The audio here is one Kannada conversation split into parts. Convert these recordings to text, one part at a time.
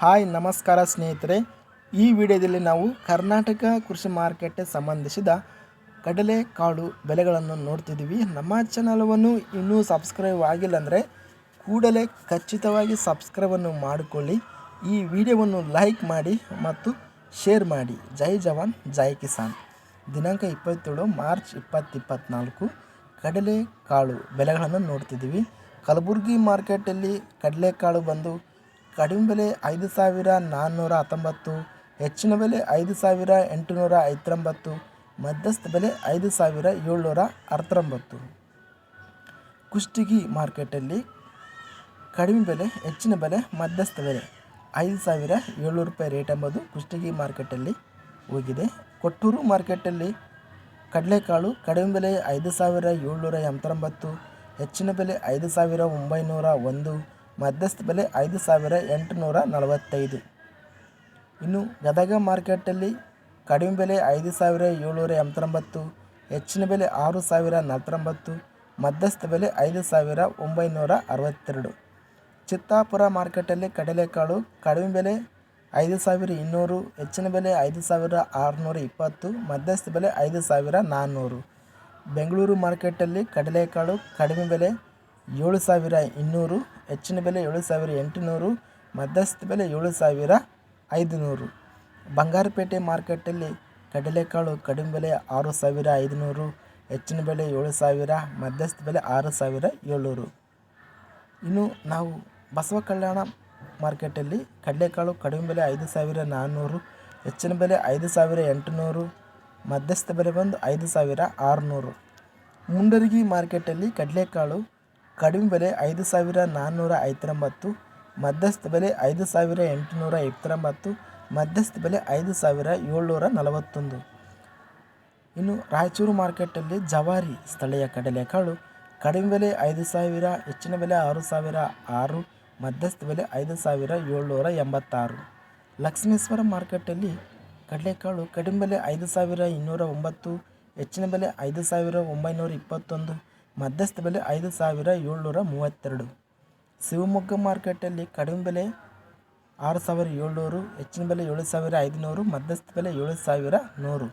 ಹಾಯ್, ನಮಸ್ಕಾರ ಸ್ನೇಹಿತರೆ. ಈ ವಿಡಿಯೋದಲ್ಲಿ ನಾವು ಕರ್ನಾಟಕ ಕೃಷಿ ಮಾರ್ಕೆಟ್ಗೆ ಸಂಬಂಧಿಸಿದ ಕಡಲೆಕಾಳು ಬೆಲೆಗಳನ್ನು ನೋಡ್ತಿದ್ದೀವಿ. ನಮ್ಮ ಚಾನಲವನ್ನು ಇನ್ನೂ ಸಬ್ಸ್ಕ್ರೈಬ್ ಆಗಿಲ್ಲ ಅಂದರೆ ಕೂಡಲೇ ಖಚಿತವಾಗಿ ಸಬ್ಸ್ಕ್ರೈಬನ್ನು ಮಾಡಿಕೊಳ್ಳಿ. ಈ ವಿಡಿಯೋವನ್ನು ಲೈಕ್ ಮಾಡಿ ಮತ್ತು ಶೇರ್ ಮಾಡಿ. ಜೈ ಜವಾನ್, ಜೈ ಕಿಸಾನ್. ದಿನಾಂಕ ಇಪ್ಪತ್ತೇಳು, ಮಾರ್ಚ್ ಇಪ್ಪತ್ತಿಪ್ಪತ್ನಾಲ್ಕು ಕಡಲೆಕಾಳು ಬೆಲೆಗಳನ್ನು ನೋಡ್ತಿದ್ದೀವಿ. ಕಲಬುರಗಿ ಮಾರ್ಕೆಟಲ್ಲಿ ಕಡಲೆಕಾಳು ಬಂದು ಕಡಿಮೆ ಬೆಲೆ ಐದು ಸಾವಿರ ನಾನ್ನೂರ ಹತ್ತೊಂಬತ್ತು, ಹೆಚ್ಚಿನ ಬೆಲೆ ಐದು ಸಾವಿರ ಎಂಟುನೂರ ಐವತ್ತೊಂಬತ್ತು, ಮಧ್ಯಸ್ಥ ಬೆಲೆ ಐದು ಸಾವಿರ ಏಳ್ನೂರ ಅರ್ತೊಂಬತ್ತು ಕುಷ್ಟಗಿ ಮಾರ್ಕೆಟಲ್ಲಿ ಕಡಿಮೆ ಬೆಲೆ, ಹೆಚ್ಚಿನ ಬೆಲೆ, ಮಧ್ಯಸ್ಥ ಬೆಲೆ ಐದು ಸಾವಿರ ಏಳ್ನೂರು ರೂಪಾಯಿ ರೇಟ್ ಎಂಬುದು ಕುಷ್ಟಗಿ ಮಾರ್ಕೆಟಲ್ಲಿ ಹೋಗಿದೆ. ಕೊಟ್ಟೂರು ಮಾರ್ಕೆಟಲ್ಲಿ ಕಡಲೆಕಾಳು ಕಡಿಮೆ ಬೆಲೆ ಐದು ಸಾವಿರ ಏಳ್ನೂರ ಎಂಬತ್ತೊಂಬತ್ತು, ಹೆಚ್ಚಿನ ಬೆಲೆ ಐದು ಸಾವಿರ ಒಂಬೈನೂರ ಒಂದು ಮಧ್ಯಸ್ಥ ಬೆಲೆ ಐದು ಸಾವಿರ ಎಂಟುನೂರ ನಲವತ್ತೈದು. ಇನ್ನು ಗದಗ ಮಾರ್ಕೆಟಲ್ಲಿ ಕಡಿಮೆ ಬೆಲೆ ಐದು ಸಾವಿರ ಏಳ್ನೂರ ಎಂಬತ್ತೊಂಬತ್ತು, ಹೆಚ್ಚಿನ ಬೆಲೆ ಆರು ಸಾವಿರ ನಲವತ್ತೊಂಬತ್ತು, ಮಧ್ಯಸ್ಥ ಬೆಲೆ ಐದು ಸಾವಿರ ಒಂಬೈನೂರ ಅರವತ್ತೆರಡು. ಚಿತ್ತಾಪುರ ಮಾರ್ಕೆಟಲ್ಲಿ ಕಡಲೆಕಾಳು ಕಡಿಮೆ ಬೆಲೆ ಐದು ಸಾವಿರ ಇನ್ನೂರು, ಹೆಚ್ಚಿನ ಬೆಲೆ ಐದು ಸಾವಿರ ಆರುನೂರ ಇಪ್ಪತ್ತು, ಮಧ್ಯಸ್ಥ ಬೆಲೆ ಐದು ಸಾವಿರ ನಾನ್ನೂರು. ಬೆಂಗಳೂರು ಮಾರ್ಕೆಟಲ್ಲಿ ಕಡಲೆಕಾಳು ಕಡಿಮೆ ಬೆಲೆ ಏಳು ಸಾವಿರ ಇನ್ನೂರು ಹೆಚ್ಚಿನ ಬೆಲೆ ಏಳು ಸಾವಿರ ಎಂಟುನೂರು, ಮಧ್ಯಸ್ಥ ಬೆಲೆ ಏಳು ಸಾವಿರ ಐದುನೂರು. ಬಂಗಾರಪೇಟೆ ಮಾರ್ಕೆಟಲ್ಲಿ ಕಡಲೆಕಾಳು ಕಡಿಮೆ ಬೆಲೆ ಆರು ಸಾವಿರ ಐದುನೂರು, ಹೆಚ್ಚಿನ ಬೆಲೆ ಏಳು ಸಾವಿರ, ಮಧ್ಯಸ್ಥ ಬೆಲೆ ಆರು ಸಾವಿರ ಏಳ್ನೂರು. ಇನ್ನು ನಾವು ಬಸವ ಕಲ್ಯಾಣ ಮಾರ್ಕೆಟಲ್ಲಿ ಕಡಲೆಕಾಳು ಕಡಿಮೆ ಬೆಲೆ ಐದು ಸಾವಿರ ನಾನ್ನೂರು, ಹೆಚ್ಚಿನ ಬೆಲೆ ಐದು ಸಾವಿರ ಎಂಟುನೂರು, ಮಧ್ಯಸ್ಥ ಬೆಲೆ ಬಂದು ಐದು ಸಾವಿರ ಆರುನೂರು. ಮುಂಡರಗಿ ಮಾರ್ಕೆಟಲ್ಲಿ ಕಡಲೆಕಾಳು ಕಡಿಮೆ ಬೆಲೆ ಐದು ಸಾವಿರ ನಾನ್ನೂರ ಐವತ್ತೊಂಬತ್ತು, ಮಧ್ಯಸ್ಥ ಬೆಲೆ ಐದು ಸಾವಿರ ಎಂಟುನೂರ ಇಪ್ಪತ್ತೊಂಬತ್ತು, ಮಧ್ಯಸ್ಥ ಬೆಲೆ ಐದು ಸಾವಿರ ಏಳ್ನೂರ ನಲವತ್ತೊಂದು. ಇನ್ನು ರಾಯಚೂರು ಮಾರ್ಕೆಟಲ್ಲಿ ಜವಾರಿ ಸ್ಥಳೀಯ ಕಡಲೆಕಾಳು, ಕಡಿಮೆ ಬೆಲೆ ಐದು ಸಾವಿರ, ಹೆಚ್ಚಿನ ಬೆಲೆ ಆರು ಸಾವಿರ ಆರು, ಮಧ್ಯಸ್ಥ ಬೆಲೆ ಐದು ಸಾವಿರ ಏಳ್ನೂರ ಎಂಬತ್ತಾರು. ಲಕ್ಷ್ಮೇಶ್ವರ ಮಾರ್ಕೆಟಲ್ಲಿ ಕಡಲೆಕಾಳು ಕಡಿಮೆ ಬೆಲೆ ಐದು ಸಾವಿರ ಇನ್ನೂರ ಒಂಬತ್ತು, ಹೆಚ್ಚಿನ ಬೆಲೆ ಐದು ಸಾವಿರ ಒಂಬೈನೂರ ಇಪ್ಪತ್ತೊಂದು ಮಧ್ಯಸ್ಥ ಬೆಲೆ ಐದು ಸಾವಿರ ಏಳ್ನೂರ ಮೂವತ್ತೆರಡು. ಶಿವಮೊಗ್ಗ ಮಾರ್ಕೆಟಲ್ಲಿ ಕಡಿಮೆ ಬೆಲೆ ಆರು ಸಾವಿರ ಏಳ್ನೂರು, ಹೆಚ್ಚಿನ ಬೆಲೆ ಏಳು ಸಾವಿರ ಐದುನೂರು, ಮಧ್ಯಸ್ಥ ಬೆಲೆ ಏಳು ಸಾವಿರ ನೂರು.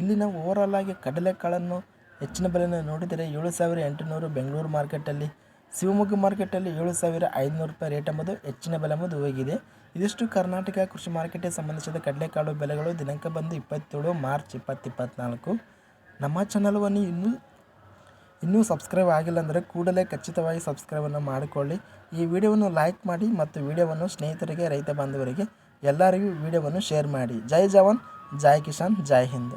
ಇಲ್ಲಿ ನಾವು ಓವರಾಲ್ ಆಗಿ ಕಡಲೆಕಾಳನ್ನು ಹೆಚ್ಚಿನ ಬೆಲೆಯನ್ನು ನೋಡಿದರೆ ಏಳು ಸಾವಿರ ಎಂಟುನೂರು ಬೆಂಗಳೂರು ಮಾರ್ಕೆಟಲ್ಲಿ ಶಿವಮೊಗ್ಗ ಮಾರ್ಕೆಟಲ್ಲಿ ಏಳು ಸಾವಿರ ಐದುನೂರು ರೂಪಾಯಿ ರೇಟ್ ಎಂಬುದು ಹೆಚ್ಚಿನ ಬೆಲೆ ಎಂಬುದು ಹೋಗಿದೆ. ಇದಿಷ್ಟು ಕರ್ನಾಟಕ ಕೃಷಿ ಮಾರ್ಕೆಟ್ಗೆ ಸಂಬಂಧಿಸಿದ ಕಡಲೆಕಾಳು ಬೆಲೆಗಳು ದಿನಾಂಕ ಬಂದು ಇಪ್ಪತ್ತೇಳು ಮಾರ್ಚ್ ಇಪ್ಪತ್ತಿಪ್ಪತ್ನಾಲ್ಕು ನಮ್ಮ ಚಾನಲ್ವನ್ನು ಇನ್ನೂ ಇನ್ನೂ ಸಬ್ಸ್ಕ್ರೈಬ್ ಆಗಿಲ್ಲ ಅಂದರೆ ಕೂಡಲೇ ಖಚಿತವಾಗಿ ಸಬ್ಸ್ಕ್ರೈಬನ್ನು ಮಾಡಿಕೊಳ್ಳಿ. ಈ ವಿಡಿಯೋವನ್ನು ಲೈಕ್ ಮಾಡಿ ಮತ್ತು ವಿಡಿಯೋವನ್ನು ಸ್ನೇಹಿತರಿಗೆ, ರೈತ ಬಾಂಧವರಿಗೆ ಎಲ್ಲರಿಗೂ ವಿಡಿಯೋವನ್ನು ಶೇರ್ ಮಾಡಿ. ಜೈ ಜವಾನ್, ಜೈ ಕಿಸಾನ್, ಜೈ ಹಿಂದ್.